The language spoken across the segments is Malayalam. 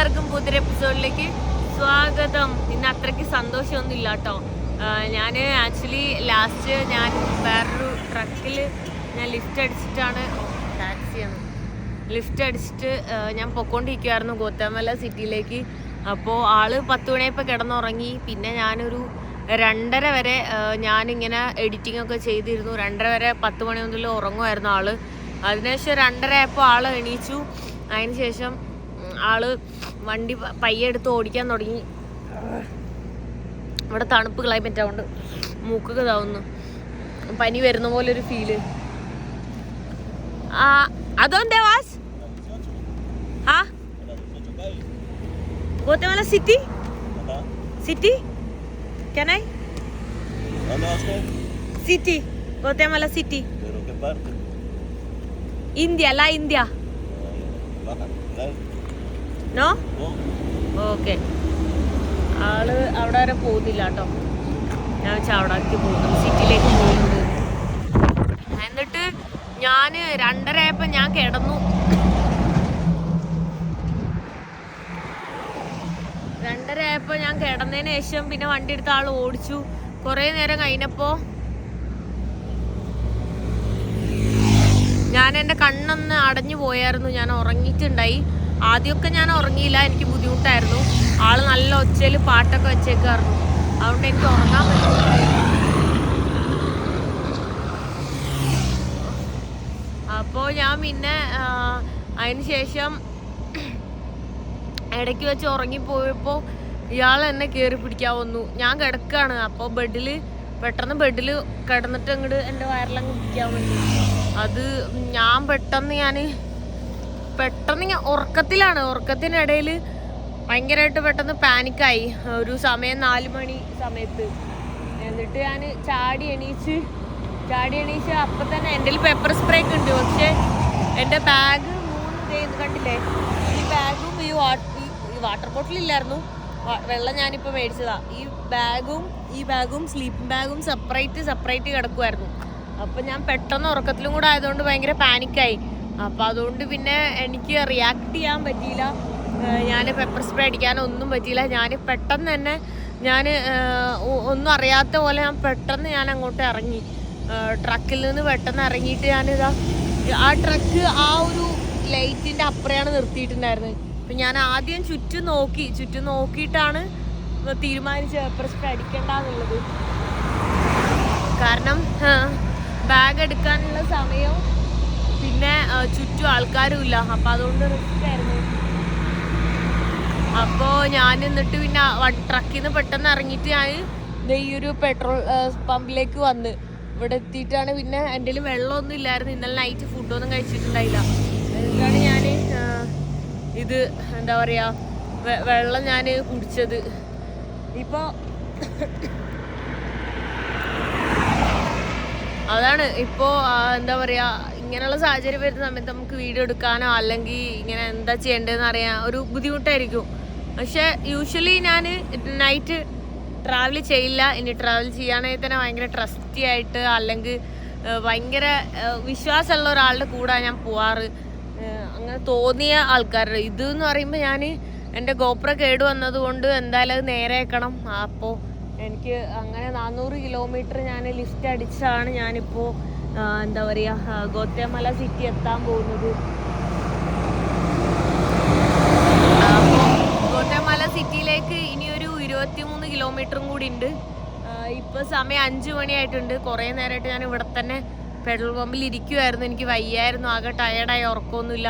എല്ലാവർക്കും പുതിയ എപ്പിസോഡിലേക്ക് സ്വാഗതം. ഇന്ന് അത്രയ്ക്ക് സന്തോഷമൊന്നും ഇല്ല കേട്ടോ ഞാൻ ആക്ച്വലി ലാസ്റ്റ് ഞാൻ വേറൊരു ട്രക്കിൽ ഞാൻ ലിഫ്റ്റ് അടിച്ചിട്ടാണ് ടാക്സിയാണ് ലിഫ്റ്റ് അടിച്ചിട്ട് ഞാൻ പൊക്കോണ്ടിരിക്കുമായിരുന്നു ഗോത്താമല സിറ്റിയിലേക്ക് അപ്പോൾ ആൾ പത്ത് മണിയപ്പോൾ കിടന്നുറങ്ങി. പിന്നെ ഞാനൊരു രണ്ടര വരെ ഞാനിങ്ങനെ എഡിറ്റിംഗ് ഒക്കെ ചെയ്തിരുന്നു. രണ്ടര വരെ പത്ത് മണി മുതൽ ഉറങ്ങുമായിരുന്നു ആൾ. അതിനുശേഷം രണ്ടര ആയപ്പോൾ ആൾ എണീച്ചു. അതിന് ശേഷം ആൾ വണ്ടി പ- പയ്യെ എടുത്ത് ഓടിക്കാൻ തുടങ്ങി. ഇവിടെ തണുപ്പ് ക്ലൈമറ്റ് ആവുകൊണ്ട് മൂക്കൊക്കെ ഇതാവുന്നു. പനി വരുന്ന പോലെ ഒരു ഫീൽ ആ അതൊന്തേ വാസ്? ആ? Guatemala city city can city ¿Dónde vas tú? city Guatemala No. Okay ആൾ അവിടെ വരെ പോകുന്നില്ല കേട്ടോ. ഞാൻ വെച്ചാൽ അവിടേക്ക് പോകുന്നു. സിറ്റിയിലേക്ക് പോകുന്നത് എന്നിട്ട് ഞാൻ രണ്ടര ആയപ്പോൾ ഞാൻ കിടന്നു. രണ്ടര ആയപ്പോൾ ഞാൻ കിടന്നതിന് ശേഷം പിന്നെ വണ്ടി എടുത്ത ആൾ ഓടിച്ചു. കുറേ നേരം കഴിഞ്ഞപ്പോൾ ഞാൻ എന്റെ കണ്ണൊന്ന് അടഞ്ഞു പോയായിരുന്നു. ഞാൻ ഉറങ്ങിയിട്ടുണ്ടായി. ആദ്യമൊക്കെ ഞാൻ ഉറങ്ങിയില്ല എനിക്ക് ബുദ്ധിമുട്ടായിരുന്നു. ആൾ നല്ല ഒച്ചയിൽ പാട്ടൊക്കെ വെച്ചേക്കായിരുന്നു അതുകൊണ്ട് എനിക്ക് ഉറങ്ങാൻ അപ്പോൾ ഞാൻ പിന്നെ ശേഷം ഇടയ്ക്ക് വെച്ച് ഉറങ്ങിപ്പോയപ്പോൾ ഇയാൾ എന്നെ കയറി പിടിക്കാൻ വന്നു. ഞാൻ കിടക്കുകയാണ് അപ്പോൾ ബെഡിൽ പെട്ടെന്ന് ബെഡിൽ കിടന്നിട്ട് അങ്ങോട്ട് എന്റെ വയറിലങ്ങ് പിടിക്കാൻ വേണ്ടി അത് ഞാൻ പെട്ടെന്ന് ഞാൻ പെട്ടെന്ന് ഞാൻ ഉറക്കത്തിലാണ്. ഉറക്കത്തിനിടയിൽ ഭയങ്കരമായിട്ട് പെട്ടെന്ന് പാനിക്കായി. ഒരു സമയം നാല് മണി സമയത്ത്. എന്നിട്ട് ഞാൻ ചാടി എണീച്ച് ചാടി എണീച്ച് അപ്പം തന്നെ എന്റെ പെപ്പർ സ്പ്രേ ഒക്കെ ഉണ്ട്. പക്ഷേ എന്റെ ബാഗ് മൂന്ന് ഇത് കണ്ടില്ലേ? ഈ ബാഗും ഈ ഈ- വാട്ടർ വ- വെള്ളം ഞാനിപ്പോൾ മേടിച്ചതാണ് ഈ ബാഗും ഈ ബാഗും സ്ലീപ്പിംഗ് ബാഗും സെപ്പറേറ്റ് സെപ്പറേറ്റ് കിടക്കുമായിരുന്നു അപ്പം ഞാൻ പെട്ടെന്ന് ഉറക്കത്തിലും കൂടെ ആയതുകൊണ്ട് ഭയങ്കര പാനിക്കായി അപ്പം അതുകൊണ്ട് പിന്നെ എനിക്ക് റിയാക്ട് ചെയ്യാൻ പറ്റിയില്ല. ഞാൻ പെപ്പർ സ്പ്രേ അടിക്കാനൊന്നും പറ്റിയില്ല. ഞാൻ പെട്ടെന്ന് തന്നെ ഞാൻ ഒന്നും അറിയാത്ത പോലെ ഞാൻ പെട്ടെന്ന് ഞാൻ അങ്ങോട്ട് ഇറങ്ങി. ട്രക്കിൽ നിന്ന് പെട്ടെന്ന് ഇറങ്ങിയിട്ട് ഞാനിതാ ആ ട്രക്ക് ആ ഒരു ലൈറ്റിന്റെ അപ്പുറയാണ് നിർത്തിയിട്ടുണ്ടായിരുന്നത്. അപ്പം ഞാൻ ആദ്യം ചുറ്റും നോക്കി ചുറ്റും നോക്കിയിട്ടാണ് തീരുമാനിച്ച് പെപ്പർ സ്പ്രേ അടിക്കേണ്ടെന്നുള്ളത്. കാരണം ബാഗ് എടുക്കാനുള്ള സമയവും പിന്നെ ചുറ്റും ആൾക്കാരും ഇല്ല. അപ്പം അതുകൊണ്ട് റിസ്ക് ആയിരുന്നു. അപ്പോൾ ഞാൻ എന്നിട്ട് പിന്നെ ട്രക്കിൽ നിന്ന് പെട്ടെന്ന് ഇറങ്ങിയിട്ട് ഞാൻ ഈ ഒരു പെട്രോൾ പമ്പിലേക്ക് വന്ന്. ഇവിടെ എത്തിയിട്ടാണ് പിന്നെ എന്റെ വെള്ളമൊന്നും ഇല്ലായിരുന്നു. ഇന്നലെ നൈറ്റ് ഫുഡൊന്നും കഴിച്ചിട്ടുണ്ടായില്ല. എന്നിട്ടാണ് ഞാൻ ഇത് എന്താ പറയുക വെള്ളം ഞാൻ കുടിച്ചത്. ഇപ്പോൾ അതാണ്. ഇപ്പോ എന്താ പറയാ ഇങ്ങനെയുള്ള സാഹചര്യം വരുന്ന സമയത്ത് നമുക്ക് വീഡിയോ എടുക്കാനോ അല്ലെങ്കിൽ ഇങ്ങനെ എന്താ ചെയ്യേണ്ടതെന്ന് അറിയാൻ ഒരു ബുദ്ധിമുട്ടായിരിക്കും. പക്ഷെ യൂഷ്വലി ഞാൻ നൈറ്റ് ട്രാവൽ ചെയ്യില്ല. ഇനി ട്രാവൽ ചെയ്യുകയാണെങ്കിൽ തന്നെ ഭയങ്കര ട്രസ്റ്റി ആയിട്ട് അല്ലെങ്കിൽ ഭയങ്കര വിശ്വാസമുള്ള ഒരാളുടെ കൂടെ ഞാൻ പോവാറ്. അങ്ങനെ തോന്നിയ ആൾക്കാരുടെ ഇത് എന്ന് പറയുമ്പോൾ ഞാൻ എന്റെ ഗോപ്ര കേട് വന്നതുകൊണ്ട് എന്തായാലും അത് നേരെ വെക്കണം അപ്പോൾ എനിക്ക് അങ്ങനെ നാനൂറ് കിലോമീറ്റർ ഞാൻ ലിഫ്റ്റ് അടിച്ചാണ് ഞാനിപ്പോൾ എന്താ പറയുക ഗോത്തമല സിറ്റി എത്താൻ പോകുന്നത്. ഗോത്തമല സിറ്റിയിലേക്ക് ഇനിയൊരു ഇരുപത്തിമൂന്ന് കിലോമീറ്ററും കൂടി ഉണ്ട്. ഇപ്പോൾ സമയം അഞ്ച് മണിയായിട്ടുണ്ട്. കുറേ നേരമായിട്ട് ഞാൻ ഇവിടെ തന്നെ പെട്രോൾ പമ്പിൽ ഇരിക്കുമായിരുന്നു എനിക്ക് വയ്യായിരുന്നു. ആകെ ടയർഡായി ഉറക്കമൊന്നുമില്ല.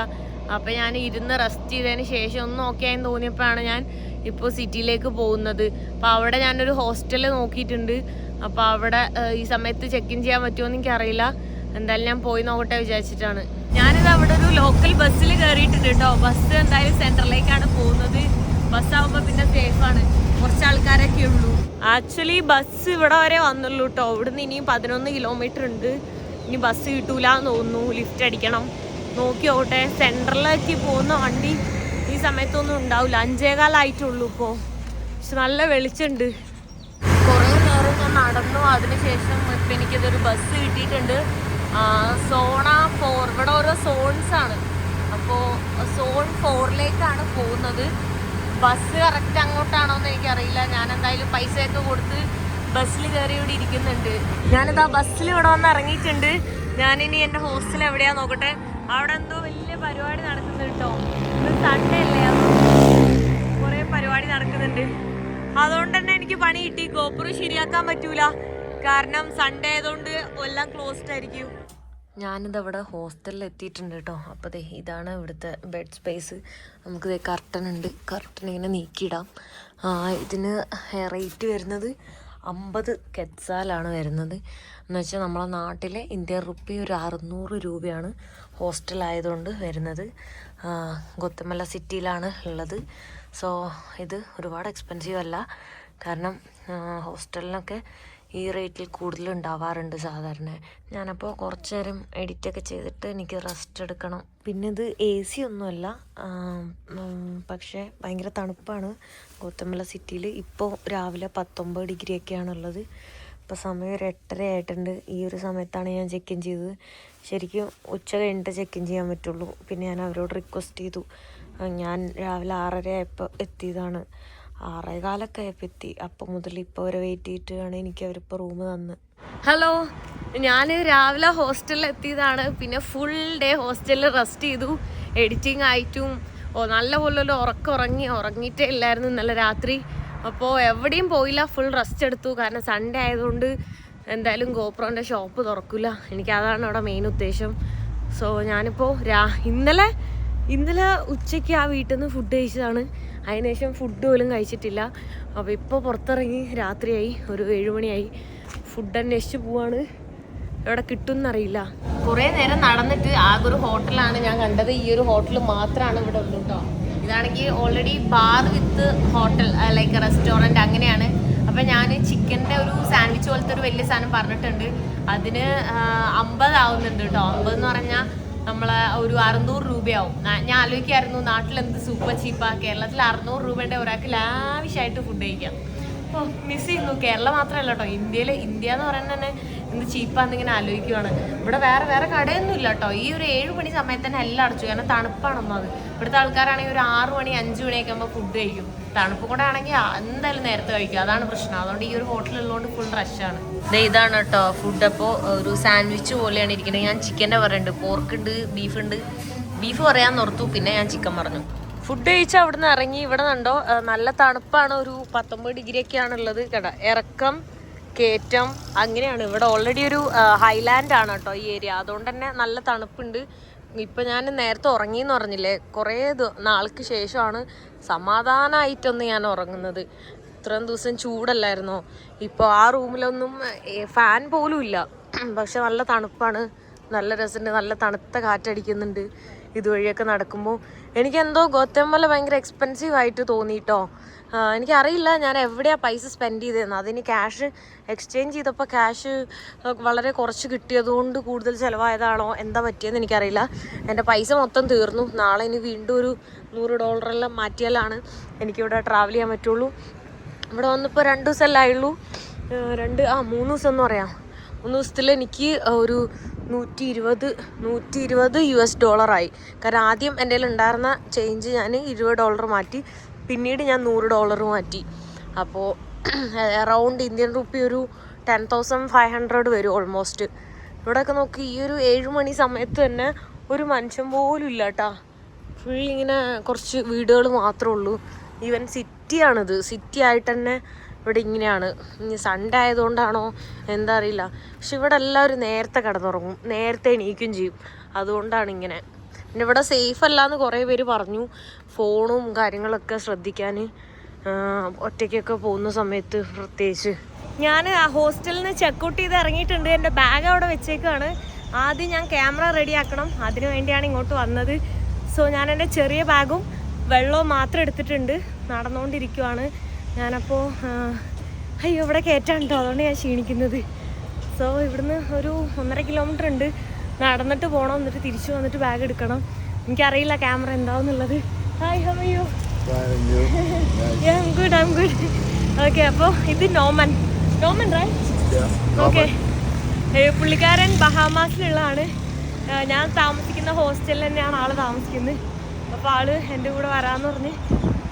അപ്പൊ ഞാൻ ഇരുന്ന് റെസ്റ്റ് ചെയ്തതിന് ശേഷം ഒന്ന് നോക്കിയായെന്ന് തോന്നിയപ്പോഴാണ് ഞാൻ ഇപ്പോൾ സിറ്റിയിലേക്ക് പോകുന്നത്. അപ്പോൾ അവിടെ ഞാനൊരു ഹോസ്റ്റൽ നോക്കിയിട്ടുണ്ട്. അപ്പോൾ അവിടെ ഈ സമയത്ത് ചെക്ക് ഇൻ ചെയ്യാൻ പറ്റുമോ എന്ന് എനിക്കറിയില്ല. എന്തായാലും ഞാൻ പോയി നോക്കട്ടെ വിചാരിച്ചിട്ടാണ്. ഞാനിത് അവിടെ ഒരു ലോക്കൽ ബസ്സിൽ കയറിയിട്ടുണ്ട് കേട്ടോ. ബസ് എന്തായാലും സെന്ററിലേക്കാണ് പോകുന്നത്. ബസ്സാവുമ്പോൾ പിന്നെ സേഫാണ് കുറച്ച് ആൾക്കാരൊക്കെ ഉള്ളൂ. ആക്ച്വലി ബസ് ഇവിടെ വരെ വന്നുള്ളൂ കേട്ടോ. ഇവിടുന്ന് ഇനിയും പതിനൊന്ന് കിലോമീറ്റർ ഉണ്ട്. ഇനി ബസ് കിട്ടൂല എന്ന് തോന്നുന്നു. ലിഫ്റ്റ് അടിക്കണം. നോക്കി നോക്കട്ടെ. സെൻട്രലിലേക്ക് പോകുന്ന വണ്ടി ഈ സമയത്തൊന്നും ഉണ്ടാവില്ല. അഞ്ചേകാലായിട്ടുള്ളൂ ഇപ്പോൾ പക്ഷെ നല്ല വെളിച്ചുണ്ട് നടന്നു. അതിനുശേഷം ഇപ്പം എനിക്കിതൊരു ബസ് കിട്ടിയിട്ടുണ്ട്. സോണ ഫോർ ഇവിടെ ഓരോ സോൺസ് ആണ്. അപ്പോൾ സോൺ ഫോറിലേക്കാണ് പോകുന്നത്. ബസ് കറക്റ്റ് അങ്ങോട്ടാണോ എന്ന് എനിക്കറിയില്ല. ഞാൻ എന്തായാലും പൈസയൊക്കെ കൊടുത്ത് ബസ്സിൽ കയറി ഇവിടെ ഇരിക്കുന്നുണ്ട്. ഞാനിതാ ബസ്സിൽ ഇവിടെ വന്ന് ഇറങ്ങിയിട്ടുണ്ട്. ഞാനിനി എന്റെ ഹോസ്റ്റൽ എവിടെയാ നോക്കട്ടെ. അവിടെ എന്തോ വലിയ പരിപാടി നടക്കുന്നുണ്ട് കേട്ടോ ഇത് സൺഡേ അല്ലേ? കുറേ പരിപാടി നടക്കുന്നുണ്ട്. അതുകൊണ്ട് തന്നെ എനിക്ക് പണി കിട്ടി. ഗോപുരം ശരിയാക്കാൻ പറ്റൂല. കാരണം സൺഡേ ആയതുകൊണ്ട് എല്ലാം ക്ലോസ്ഡ് ആയിരിക്കും. ഞാനിത് അവിടെ ഹോസ്റ്റലിൽ എത്തിയിട്ടുണ്ട് കേട്ടോ അപ്പോൾ ദേ ഇതാണ് ഇവിടുത്തെ ബെഡ് സ്പേസ് നമുക്ക് ദേ കർട്ടൻ ഉണ്ട്. കർട്ടൻ ഇങ്ങനെ നീക്കിയിടാം. ഇതിന് റേറ്റ് വരുന്നത് അമ്പത് കെറ്റ്സാലാണ് വരുന്നത്. എന്ന് വെച്ചാൽ നമ്മളെ നാട്ടിലെ ഇന്ത്യൻ റുപ്പി ഒരു അറുന്നൂറ് രൂപയാണ് ഹോസ്റ്റലായതുകൊണ്ട് വരുന്നത്. ഗുത്തമല സിറ്റിയിലാണ് ഉള്ളത്. സോ ഇത് ഒരുപാട് എക്സ്പെൻസീവ് അല്ല. കാരണം ഹോസ്റ്റലിനൊക്കെ ഈ റേറ്റിൽ കൂടുതൽ ഉണ്ടാവാറുണ്ട് സാധാരണ. ഞാനപ്പോൾ കുറച്ച് നേരം എഡിറ്റൊക്കെ ചെയ്തിട്ട് എനിക്ക് റെസ്റ്റ് എടുക്കണം. പിന്നെ ഇത് എ സി ഒന്നുമല്ല. പക്ഷേ ഭയങ്കര തണുപ്പാണ്. ഗോത്തമല സിറ്റിയിൽ ഇപ്പോൾ രാവിലെ പത്തൊമ്പത് ഡിഗ്രി ഒക്കെയാണ് ഉള്ളത് ഇപ്പോൾ സമയം ഒരു എട്ടര ആയിട്ടുണ്ട്. ഈ ഒരു സമയത്താണ് ഞാൻ ചെക്ക് ഇൻ ചെയ്തത്. ശരിക്കും ഉച്ച കഴിഞ്ഞിട്ട് ചെക്ക് ഇൻ ചെയ്യാൻ പറ്റുള്ളൂ. പിന്നെ ഞാൻ അവരോട് റിക്വസ്റ്റ് ചെയ്തു. ഞാൻ രാവിലെ ആറര ആയപ്പോൾ എത്തിയതാണ്. ആറേ കാലൊക്കെ ആയപ്പോൾ എത്തി. അപ്പം മുതൽ ഇപ്പോൾ വരെ വെയിറ്റ് ചെയ്തിട്ടാണ് എനിക്ക് അവരിപ്പോൾ റൂം തന്ന്. ഹലോ ഞാൻ രാവിലെ ഹോസ്റ്റലിൽ എത്തിയതാണ്. പിന്നെ ഫുൾ ഡേ ഹോസ്റ്റലിൽ റെസ്റ്റ് ചെയ്തു. എഡിറ്റിംഗ് ആയിട്ടും ഓ നല്ല പോലെ ഉറക്കം ഉറങ്ങി ഉറങ്ങിയിട്ടേ ഇല്ലായിരുന്നു ഇന്നലെ രാത്രി. അപ്പോൾ എവിടെയും പോയില്ല ഫുൾ റെസ്റ്റ് എടുത്തു. കാരണം സൺഡേ ആയതുകൊണ്ട് എന്തായാലും ഗോപ്രോന്റെ ഷോപ്പ് തുറക്കില്ല എനിക്ക് അതാണ് അവിടെ മെയിൻ ഉദ്ദേശം. സോ ഞാനിപ്പോൾ രാ ഇന്നലെ ഇന്നലെ ഉച്ചയ്ക്ക് ആ വീട്ടിൽ നിന്ന് ഫുഡ് കഴിച്ചതാണ്. അതിനുശേഷം ഫുഡ് പോലും കഴിച്ചിട്ടില്ല. അപ്പോൾ ഇപ്പോൾ പുറത്തിറങ്ങി രാത്രിയായി ഒരു ഏഴുമണിയായി ഫുഡ് അന്വേഷിച്ച് പോവാണ്. എവിടെ കിട്ടുമെന്നറിയില്ല കുറേ നേരം നടന്നിട്ട് ആകെ ഒരു ഹോട്ടലാണ് ഞാൻ കണ്ടത്. ഈ ഒരു ഹോട്ടൽ മാത്രമാണ് ഇവിടെ ഉള്ളത് കേട്ടോ. ഇതാണെങ്കിൽ already bar with hotel like restaurant അങ്ങനെയാണ്. അപ്പം ഞാൻ ചിക്കന്റെ ഒരു സാൻഡ്വിച്ച് പോലത്തെ ഒരു വലിയ സാധനം പറഞ്ഞിട്ടുണ്ട്. അതിന് അമ്പതാവുന്നുണ്ട് കേട്ടോ. അമ്പത് എന്ന് പറഞ്ഞാൽ നമ്മളെ ഒരു അറുന്നൂറ് രൂപയാവും. ഞാൻ ആലോചിക്കായിരുന്നു നാട്ടിൽ എന്ത് സൂപ്പർ ചീപ്പാ കേരളത്തിൽ അറുന്നൂറ് രൂപയുടെ ഒരാൾക്ക് ലാവിഷായിട്ട് ഫുഡ് കഴിക്കാം. ഓ മിസ് ചെയ്യുന്നു. കേരളം മാത്രമല്ല കേട്ടോ. ഇന്ത്യയിൽ ഇന്ത്യ എന്ന് പറയുന്നത് തന്നെ എന്ത് ചീപ്പാന്ന് ഇങ്ങനെ ആലോചിക്കുവാണ്. ഇവിടെ വേറെ വേറെ കടയൊന്നും ഇല്ല കേട്ടോ. ഈ ഒരു ഏഴ് മണി സമയത്ത് തന്നെ എല്ലാം അടച്ചു. കാരണം തണുപ്പാണെന്നത് ഇവിടുത്തെ ആൾക്കാരാണെങ്കിൽ ഒരു ആറ് മണി അഞ്ച് മണിയൊക്കെ ആകുമ്പോൾ ഫുഡ് കഴിക്കും. തണുപ്പ് കൂടെ ആണെങ്കിൽ എന്തായാലും നേരത്തെ കഴിക്കും അതാണ് പ്രശ്നം. അതുകൊണ്ട് ഈ ഒരു ഹോട്ടലുള്ളതുകൊണ്ട് ഫുൾ റഷാണ് ഇതാണ് കേട്ടോ ഫുഡ് അപ്പോൾ ഒരു സാൻഡ്വിച്ച് പോലെയാണ് ഇരിക്കുന്നത്. ഞാൻ ചിക്കന്റെ പറയുന്നുണ്ട് പോർക്ക് ഉണ്ട് ബീഫ് ഉണ്ട്. ബീഫ് പറയാൻ നിർത്തു. പിന്നെ ഞാൻ ചിക്കൻ പറഞ്ഞു ഫുഡ് കഴിച്ച് അവിടുന്ന് ഇറങ്ങി. ഇവിടെ നിന്നുണ്ടോ നല്ല തണുപ്പാണ്. ഒരു പത്തൊമ്പത് ഡിഗ്രി ഒക്കെ ആണുള്ളത് കേട്ടോ. ഇറക്കം കയറ്റം അങ്ങനെയാണ്. ഇവിടെ ഓൾറെഡി ഒരു ഹൈലാൻഡ് ആണ് കേട്ടോ ഈ ഏരിയ അതുകൊണ്ട് തന്നെ നല്ല തണുപ്പുണ്ട്. ഇപ്പം ഞാൻ നേരത്തെ ഉറങ്ങിയെന്ന് പറഞ്ഞില്ലേ? കുറേ നാൾക്ക് ശേഷമാണ് സമാധാനമായിട്ടൊന്ന് ഞാൻ ഉറങ്ങുന്നത്. ഇത്രയും ദിവസം ചൂടല്ലായിരുന്നോ? ഇപ്പോൾ ആ റൂമിലൊന്നും ഫാൻ പോലും ഇല്ല. പക്ഷെ നല്ല തണുപ്പാണ്. നല്ല രസമുണ്ട്. നല്ല തണുത്ത കാറ്റടിക്കുന്നുണ്ട് ഇതുവഴിയൊക്കെ നടക്കുമ്പോൾ. എനിക്കെന്തോ ഗോത്തമ്പല ഭയങ്കര എക്സ്പെൻസീവ് ആയിട്ട് തോന്നിയിട്ടോ. എനിക്കറിയില്ല ഞാൻ എവിടെയാണ് പൈസ സ്പെൻഡ് ചെയ്തതെന്ന്. അതിന് ക്യാഷ് എക്സ്ചേഞ്ച് ചെയ്തപ്പോൾ ക്യാഷ് വളരെ കുറച്ച് കിട്ടിയതുകൊണ്ട് കൂടുതൽ ചിലവായതാണോ എന്താ പറ്റിയെന്ന് എനിക്കറിയില്ല. എന്റെ പൈസ മൊത്തം തീർന്നു. നാളെ ഇനി വീണ്ടും ഒരു നൂറ് ഡോളറെല്ലാം മാറ്റിയാലാണ് എനിക്കിവിടെ ട്രാവൽ ചെയ്യാൻ പറ്റുള്ളൂ. ഇവിടെ വന്നിപ്പോൾ രണ്ട് ദിവസമല്ലേ ആയുള്ളൂ രണ്ട് ആ മൂന്ന് ദിവസം എന്ന് പറയാം. മൂന്ന് ദിവസത്തിൽ എനിക്ക് ഒരു നൂറ്റി ഇരുപത് നൂറ്റി ഇരുപത് യു എസ് ഡോളറായി കാരണം ആദ്യം എന്റെ കയ്യിൽ ഉണ്ടായിരുന്ന ചേഞ്ച് ഞാൻ ഇരുപത് ഡോളർ മാറ്റി. പിന്നീട് ഞാൻ നൂറ് ഡോളർ മാറ്റി. അപ്പോൾ അറൗണ്ട് ഇന്ത്യൻ റുപ്പി ഒരു ടെൻ തൗസൻഡ് ഫൈവ് ഹൺഡ്രഡ് വരും ഓൾമോസ്റ്റ് ഇവിടെയൊക്കെ നോക്കി ഈ ഒരു ഏഴ് മണി സമയത്ത് തന്നെ ഒരു മനുഷ്യൻ പോലും ഇല്ല കേട്ടാ ഫുൾ ഇങ്ങനെ കുറച്ച് വീടുകൾ മാത്രമേ ഉള്ളൂ. ഈവൻ സിറ്റിയാണിത് സിറ്റി ആയിട്ട് തന്നെ ഇവിടെ ഇങ്ങനെയാണ്. ഇനി സൺഡേ ആയതുകൊണ്ടാണോ? എന്താ അറിയില്ല. പക്ഷെ ഇവിടെ എല്ലാവരും നേരത്തെ കിടന്നുറങ്ങും. നേരത്തെ എണീക്കും ചെയ്യും. അതുകൊണ്ടാണ് ഇങ്ങനെ. പിന്നെ ഇവിടെ സേഫ് അല്ല എന്ന് കുറേ പേര് പറഞ്ഞു. ഫോണും കാര്യങ്ങളൊക്കെ ശ്രദ്ധിക്കാൻ ഒറ്റയ്ക്കൊക്കെ പോകുന്ന സമയത്ത് പ്രത്യേകിച്ച്. ഞാൻ ഹോസ്റ്റലിൽ നിന്ന് ചെക്കൗട്ട് ചെയ്ത് ഇറങ്ങിയിട്ടുണ്ട്. എന്റെ ബാഗ് അവിടെ വെച്ചേക്കാണ്. ആദ്യം ഞാൻ ക്യാമറ റെഡി ആക്കണം. അതിനു വേണ്ടിയാണ് ഇങ്ങോട്ട് വന്നത്. സോ ഞാൻ എന്റെ ചെറിയ ബാഗും വെള്ളവും മാത്രം എടുത്തിട്ടുണ്ട്. നടന്നുകൊണ്ടിരിക്കുവാണ് ഞാനപ്പോൾ അയ്യോ ഇവിടെ കയറ്റാണ്ടോ അതുകൊണ്ട് ഞാൻ ക്ഷീണിക്കുന്നത്. സോ ഇവിടുന്ന് ഒരു ഒന്നര കിലോമീറ്റർ ഉണ്ട്. നടന്നിട്ട് പോകണം എന്നിട്ട് തിരിച്ചു വന്നിട്ട് ബാഗ് എടുക്കണം. എനിക്കറിയില്ല camera എന്താവുന്നുള്ളത് hi good I am good okay അപ്പോൾ ഇത് നോമൻ. നോമൻ റൈറ്റ് ഓക്കെ പുള്ളിക്കാരൻ ബഹാമാസിലുള്ളതാണ്. ഞാൻ താമസിക്കുന്ന ഹോസ്റ്റലിൽ തന്നെയാണ് ആൾ താമസിക്കുന്നത്. അപ്പോൾ ആൾ എന്റെ കൂടെ വരാമെന്ന് പറഞ്ഞ്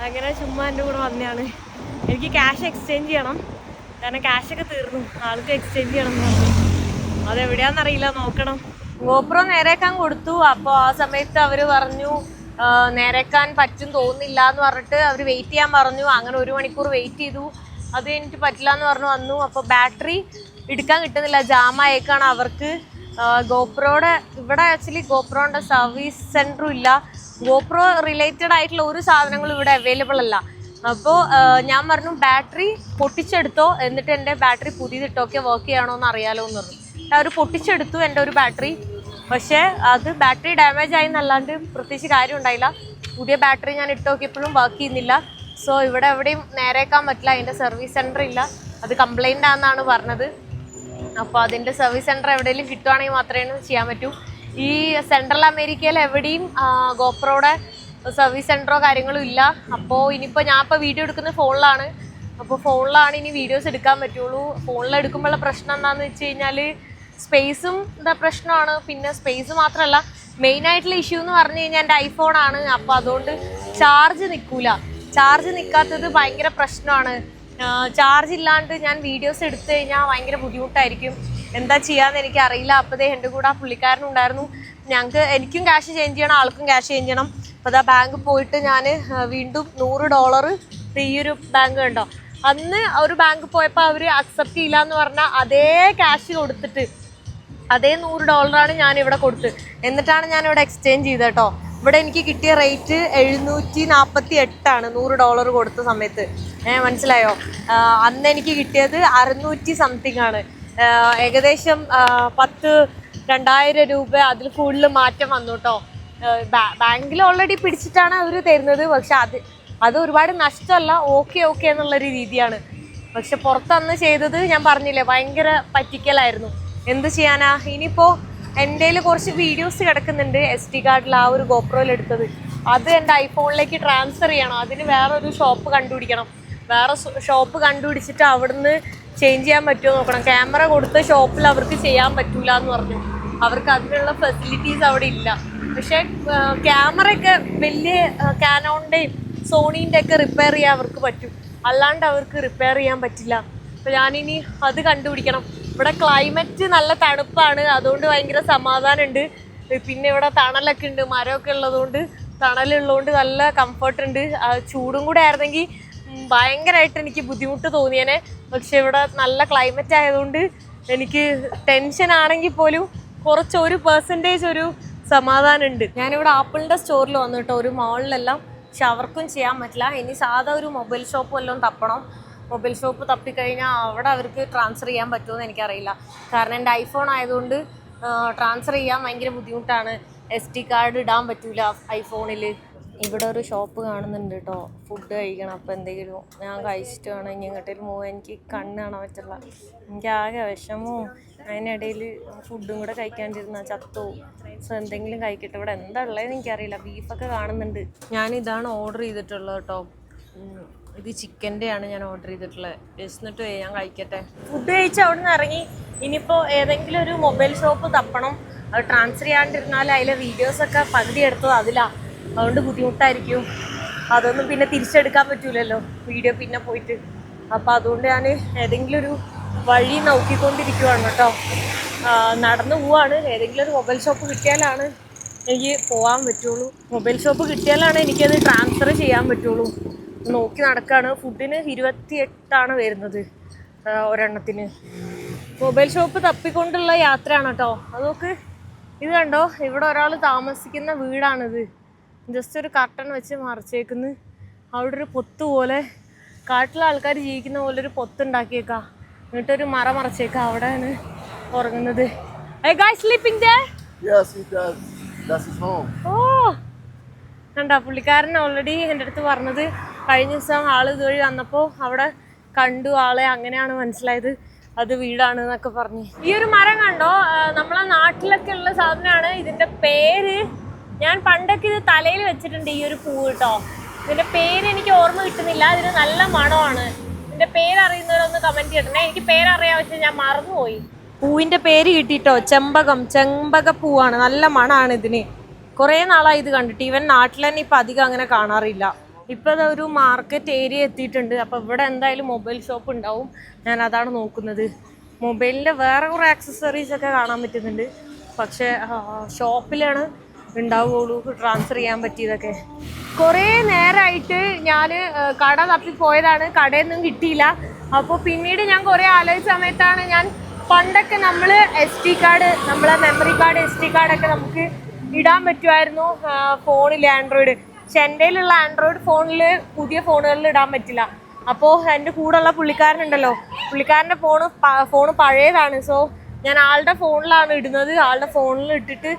അങ്ങനെ ചുമ്മാ എന്റെ കൂടെ വന്നതാണ്. എനിക്ക് ക്യാഷ് എക്സ്ചേഞ്ച് ചെയ്യണം. കാരണം ക്യാഷൊക്കെ തീർന്നു. ആൾക്ക് എക്സ്ചേഞ്ച് ചെയ്യണം എന്ന് പറഞ്ഞു. അതെവിടെയാണെന്നറിയില്ല നോക്കണം. ഗോപ്രോ നേരേക്കാൻ കൊടുത്തു. അപ്പോൾ ആ സമയത്ത് അവർ പറഞ്ഞു നേരേക്കാൻ പറ്റും തോന്നുന്നില്ല എന്ന് പറഞ്ഞിട്ട് അവർ വെയിറ്റ് ചെയ്യാൻ പറഞ്ഞു. അങ്ങനെ ഒരു മണിക്കൂർ വെയിറ്റ് ചെയ്തു. അത് എനിക്ക് പറ്റില്ല എന്ന് പറഞ്ഞു വന്നു. അപ്പോൾ ബാറ്ററി എടുക്കാൻ കിട്ടുന്നില്ല. ജാമായേക്കാണ് അവർക്ക്. ഗോപ്രോയുടെ ഇവിടെ ആക്ച്വലി ഗോപ്രോന്റെ സർവീസ് സെന്ററും ഇല്ല. ഗോപ്രോ റിലേറ്റഡ് ആയിട്ടുള്ള ഒരു സാധനങ്ങളും ഇവിടെ അവൈലബിൾ അല്ല. അപ്പോൾ ഞാൻ പറഞ്ഞു ബാറ്ററി പൊട്ടിച്ചെടുത്തോ. എന്നിട്ട് എന്റെ ബാറ്ററി പുതിയതിട്ടൊക്കെ വർക്ക് ചെയ്യണോ എന്ന് അറിയാലോ എന്ന് പറഞ്ഞു. അവർ പൊട്ടിച്ചെടുത്തു എന്റെ ഒരു ബാറ്ററി. പക്ഷേ അത് ബാറ്ററി ഡാമേജ് ആയി എന്നല്ലാണ്ട് പ്രത്യേകിച്ച് കാര്യം ഉണ്ടായില്ല. പുതിയ ബാറ്ററി ഞാൻ ഇട്ട് നോക്കിയപ്പോഴും വർക്ക് ചെയ്യുന്നില്ല. സോ ഇവിടെ എവിടെയും നേരേക്കാൻ പറ്റില്ല. അതിന്റെ സർവീസ് സെന്റർ ഇല്ല. അത് കംപ്ലൈന്റ് ആണെന്നാണ് പറഞ്ഞത്. അപ്പോൾ അതിന്റെ സർവീസ് സെന്റർ എവിടെയെങ്കിലും കിട്ടുവാണെങ്കിൽ മാത്രമേ ചെയ്യാൻ പറ്റൂ. ഈ സെൻട്രൽ അമേരിക്കയിൽ എവിടെയും ഗോപ്രോയുടെ സർവീസ് സെന്ററോ കാര്യങ്ങളും ഇല്ല. അപ്പോൾ ഇനിയിപ്പോൾ ഞാൻ ഇപ്പോൾ വീഡിയോ എടുക്കുന്നത് ഫോണിലാണ്. അപ്പോൾ ഫോണിലാണ് ഇനി വീഡിയോസ് എടുക്കാൻ പറ്റുള്ളൂ. ഫോണിൽ എടുക്കുമ്പോഴുള്ള പ്രശ്നം എന്താണെന്ന് വെച്ച് കഴിഞ്ഞാൽ സ്പേസും എന്താ പ്രശ്നമാണ്. പിന്നെ സ്പേസ് മാത്രമല്ല മെയിൻ ആയിട്ടുള്ള ഇഷ്യൂ എന്ന് പറഞ്ഞു കഴിഞ്ഞാൽ എന്റെ ഐഫോൺ ആണ്. അപ്പോൾ അതുകൊണ്ട് ചാർജ് നിൽക്കൂല ചാർജ് നിൽക്കാത്തത് ഭയങ്കര പ്രശ്നമാണ്. ചാർജ് ഇല്ലാണ്ട് ഞാൻ വീഡിയോസ് എടുത്തു കഴിഞ്ഞാൽ ഭയങ്കര ബുദ്ധിമുട്ടായിരിക്കും. എന്താ ചെയ്യാന്ന് എനിക്ക് അറിയില്ല. അപ്പോഴേ എന്റെ കൂടെ ആ പുള്ളിക്കാരനുണ്ടായിരുന്നു ഞങ്ങൾക്ക് എനിക്കും ക്യാഷ് ചേഞ്ച് ചെയ്യണം ആൾക്കും ക്യാഷ് ചേഞ്ച് ചെയ്യണം. അപ്പോൾ അതാ ബാങ്ക് പോയിട്ട് ഞാൻ വീണ്ടും നൂറ് ഡോളർ ഈ ഒരു ബാങ്ക് കണ്ടോ? അന്ന് ഒരു ബാങ്ക് പോയപ്പോൾ അവർ അക്സെപ്റ്റ് ചെയ്യില്ല എന്ന് പറഞ്ഞാൽ അതേ ക്യാഷ് കൊടുത്തിട്ട് അതേ നൂറ് ഡോളറാണ് ഞാൻ ഇവിടെ കൊടുത്ത്. എന്നിട്ടാണ് ഞാൻ ഇവിടെ എക്സ്ചേഞ്ച് ചെയ്തത് കേട്ടോ. ഇവിടെ എനിക്ക് കിട്ടിയ റേറ്റ് എഴുന്നൂറ്റി നാൽപ്പത്തി എട്ടാണ് നൂറ് ഡോളർ കൊടുത്ത സമയത്ത്. ഏഹ് മനസ്സിലായോ? അന്ന് എനിക്ക് കിട്ടിയത് അറുന്നൂറ്റി സംതിങ് ആണ്. ഏകദേശം പത്ത് രണ്ടായിരം രൂപ അതിൽ കൂടുതൽ മാറ്റം വന്നു കേട്ടോ. ബാങ്കിൽ ഓൾറെഡി പിടിച്ചിട്ടാണ് അവർ തരുന്നത്. പക്ഷെ അത് അത് ഒരുപാട് നഷ്ടമല്ല ഓക്കെ ഓക്കെ എന്നുള്ളൊരു രീതിയാണ്. പക്ഷെ പുറത്തന്ന് ചെയ്തത് ഞാൻ പറഞ്ഞില്ലേ ഭയങ്കര പറ്റിക്കലായിരുന്നു. എന്ത് ചെയ്യാനാ? ഇനിയിപ്പോ എന്റെ കുറച്ച് വീഡിയോസ് കിടക്കുന്നുണ്ട് എസ് ടി കാർഡിൽ ആ ഒരു ഗോപ്രോയിൽ എടുത്തത്. അത് എന്റെ ഐഫോണിലേക്ക് ട്രാൻസ്ഫർ ചെയ്യണം. അതിന് വേറെ ഒരു ഷോപ്പ് കണ്ടുപിടിക്കണം. വേറെ ഷോപ്പ് കണ്ടുപിടിച്ചിട്ട് അവിടുന്ന് ചേഞ്ച് ചെയ്യാൻ പറ്റുമോ നോക്കണം. ക്യാമറ കൊടുത്ത ഷോപ്പിൽ അവർക്ക് ചെയ്യാൻ പറ്റൂല എന്ന് പറഞ്ഞു. അവർക്ക് അതിനുള്ള ഫെസിലിറ്റീസ് അവിടെ ഇല്ല. പക്ഷേ ക്യാമറ ഒക്കെ വലിയ കാനോണിന്റെയും സോണീന്റെ ഒക്കെ റിപ്പയർ ചെയ്യാൻ അവർക്ക് പറ്റും. അല്ലാണ്ട് അവർക്ക് റിപ്പയർ ചെയ്യാൻ പറ്റില്ല. അപ്പൊ ഞാനിനി അത് കണ്ടുപിടിക്കണം. ഇവിടെ ക്ലൈമറ്റ് നല്ല തണുപ്പാണ് അതുകൊണ്ട് ഭയങ്കര സമാധാനമുണ്ട്. പിന്നെ ഇവിടെ തണലൊക്കെ ഉണ്ട് മരമൊക്കെ ഉള്ളതുകൊണ്ട് തണലുള്ളതുകൊണ്ട് നല്ല കംഫർട്ട് ഉണ്ട്. ചൂടും കൂടെ ആയിരുന്നെങ്കിൽ ഭയങ്കരമായിട്ട് എനിക്ക് ബുദ്ധിമുട്ട് തോന്നിയേനെ. പക്ഷെ ഇവിടെ നല്ല ക്ലൈമറ്റ് ആയതുകൊണ്ട് എനിക്ക് ടെൻഷൻ ആണെങ്കിൽ പോലും കുറച്ച് ഒരു പെർസെന്റേജ് ഒരു സമാധാനം ഉണ്ട് ഞാനിവിടെ ആപ്പിളിന്റെ സ്റ്റോറിൽ വന്നു കേട്ടോ ഒരു മോളിലെല്ലാം പക്ഷെ അവർക്കും ചെയ്യാൻ പറ്റില്ല. ഇനി സാധാ ഒരു മൊബൈൽ ഷോപ്പ് വല്ലതും തപ്പണം. മൊബൈൽ ഷോപ്പ് തപ്പിക്കഴിഞ്ഞാൽ അവിടെ അവർക്ക് ട്രാൻസ്ഫർ ചെയ്യാൻ പറ്റുമെന്ന് എനിക്കറിയില്ല. കാരണം എന്റെ ഐഫോൺ ആയതുകൊണ്ട് ട്രാൻസ്ഫർ ചെയ്യാൻ ഭയങ്കര ബുദ്ധിമുട്ടാണ്. എസ് ടി കാർഡ് ഇടാൻ പറ്റൂല ഐഫോണിൽ ഇവിടെ ഒരു ഷോപ്പ് കാണുന്നുണ്ട് കേട്ടോ ഫുഡ് കഴിക്കണം. അപ്പോൾ എന്തെങ്കിലും ഞാൻ കഴിച്ചിട്ട് വേണം. ഇനി എങ്ങോട്ടേലും പോകാൻ എനിക്ക് കണ്ണ് കാണാൻ പറ്റില്ല. എനിക്ക് ആകെ വിഷമവും അതിനിടയിൽ ഫുഡും കൂടെ കഴിക്കാണ്ടിരുന്ന ചത്തു? സോ എന്തെങ്കിലും കഴിക്കട്ടെ. ഇവിടെ എന്താ ഉള്ളതെന്ന് എനിക്കറിയില്ല. ബീഫൊക്കെ കാണുന്നുണ്ട്. ഞാൻ ഇതാണ് ഓർഡർ ചെയ്തിട്ടുള്ളത് കേട്ടോ ഇത് ചിക്കന്റെ ആണ് ഞാൻ ഓർഡർ ചെയ്തിട്ടുള്ളത്. വിശന്നിട്ട് ഞാൻ കഴിക്കട്ടെ. ഫുഡ് കഴിച്ച് അവിടെ നിന്ന് ഇറങ്ങി. ഇനിയിപ്പോൾ ഏതെങ്കിലും ഒരു മൊബൈൽ ഷോപ്പ് തപ്പണം. അത് ട്രാൻസ്ഫർ ചെയ്യാണ്ടിരുന്നാൽ അതിലെ വീഡിയോസൊക്കെ പകുതി എടുത്തത് അതിലാ. അതുകൊണ്ട് ബുദ്ധിമുട്ടായിരിക്കും. അതൊന്നും പിന്നെ തിരിച്ചെടുക്കാൻ പറ്റൂലല്ലോ. വീഡിയോ പിന്നെ പോയിട്ട്. അപ്പോൾ അതുകൊണ്ട് ഞാൻ ഏതെങ്കിലും ഒരു വഴി നോക്കിക്കൊണ്ടിരിക്കുവാണ് കേട്ടോ. നടന്നു പോവാണ്. ഏതെങ്കിലും ഒരു മൊബൈൽ ഷോപ്പ് കിട്ടിയാലാണ് എനിക്ക് പോകാൻ പറ്റുള്ളൂ. മൊബൈൽ ഷോപ്പ് കിട്ടിയാലാണ് എനിക്കത് ട്രാൻസ്ഫർ ചെയ്യാൻ പറ്റുള്ളൂ. നോക്കി നടക്കാണ്. ഫുഡിന് ഇരുപത്തി എട്ടാണ് വരുന്നത് ഒരെണ്ണത്തിന്. മൊബൈൽ ഷോപ്പ് തപ്പിക്കൊണ്ടുള്ള യാത്രയാണ് കേട്ടോ അത് നോക്ക്. ഇത് കണ്ടോ? ഇവിടെ ഒരാൾ താമസിക്കുന്ന വീടാണിത്. ജസ്റ്റ് ഒരു കർട്ടൺ വെച്ച് മറച്ചേക്കുന്നു. അവിടെ ഒരു പൊത്ത് പോലെ കാട്ടിലെ ആൾക്കാർ ജീവിക്കുന്ന പോലെ ഒരു പൊത്ത് ഉണ്ടാക്കിയേക്കാം എന്നിട്ടൊരു മറ മറച്ചേക്കാ അവിടെയാണ് ഉറങ്ങുന്നത്. സ്ലീപ്പിംഗ് ദേ Yes, he does. That's his home. ഓ കണ്ട പുള്ളിക്കാരൻ ഓൾറെഡി എന്റെ അടുത്ത് പറഞ്ഞത്. കഴിഞ്ഞ ദിവസം ആൾ ഇതുവഴി വന്നപ്പോൾ അവിടെ കണ്ടു ആളെ അങ്ങനെയാണ് മനസ്സിലായത്. അത് വീടാണ് എന്നൊക്കെ പറഞ്ഞു. ഈ ഒരു മരം കണ്ടോ? നമ്മളെ നാട്ടിലൊക്കെ ഉള്ള സാധനമാണ്. ഇതിന്റെ പേര് ഞാൻ പണ്ടൊക്കെ ഇത് തലയിൽ വെച്ചിട്ടുണ്ട് ഈ ഒരു പൂ കേട്ടോ. ഇതിന്റെ പേര് എനിക്ക് ഓർമ്മ കിട്ടുന്നില്ല. ഇതിന് നല്ല മണമാണ്. ഇതിന്റെ പേര് അറിയുന്നവരൊന്ന് കമന്റ് ചെയ്യണേ എനിക്ക് പേരറിയാൻ പക്ഷെ ഞാൻ മറന്നുപോയി. പൂവിന്റെ പേര് കിട്ടിട്ടോ? ചെമ്പകം. ചെമ്പക പൂവാണ്. നല്ല മണമാണ് ഇതിന്. കുറേ നാളായി ഇത് കണ്ടിട്ട്. ഇവൻ നാട്ടിൽ തന്നെ ഇപ്പൊ അധികം അങ്ങനെ കാണാറില്ല. ഇപ്പോൾ അതൊരു മാർക്കറ്റ് ഏരിയ എത്തിയിട്ടുണ്ട്. അപ്പോൾ ഇവിടെ എന്തായാലും മൊബൈൽ ഷോപ്പ് ഉണ്ടാവും. ഞാൻ അതാണ് നോക്കുന്നത്. മൊബൈലിന്റെ വേറെ കുറേ ആക്സസറീസ് ഒക്കെ കാണാൻ പറ്റുന്നുണ്ട്. പക്ഷേ ഷോപ്പിലാണ് ഉണ്ടാവുകയുള്ളൂ. ട്രാൻസ്ഫർ ചെയ്യാൻ പറ്റിയതൊക്കെ. കുറേ നേരമായിട്ട് ഞാൻ കട തപ്പി പോയതാണ്. കടയൊന്നും കിട്ടിയില്ല. അപ്പോൾ പിന്നീട് ഞാൻ കുറേ ആലോചിച്ച സമയത്താണ് ഞാൻ പണ്ടൊക്കെ നമ്മൾ എസ് ടി കാർഡ് നമ്മളെ മെമ്മറി കാർഡ് എസ് ടി കാർഡൊക്കെ നമുക്ക് ഇടാൻ പറ്റുമായിരുന്നു. ഫോണിൽ ആൻഡ്രോയിഡ് പക്ഷെ ആൻഡ്രോയിഡ് ഫോണിൽ പുതിയ ഫോണുകളിൽ ഇടാൻ പറ്റില്ല. അപ്പോൾ എന്റെ കൂടെയുള്ള പുള്ളിക്കാരനുണ്ടല്ലോ. പുള്ളിക്കാരന്റെ ഫോണ് ഫോണ് പഴയതാണ്. സോ ഞാൻ ആളുടെ ഫോണിലാണ് ഇടുന്നത്. ആളുടെ ഫോണിൽ ഇട്ടിട്ട്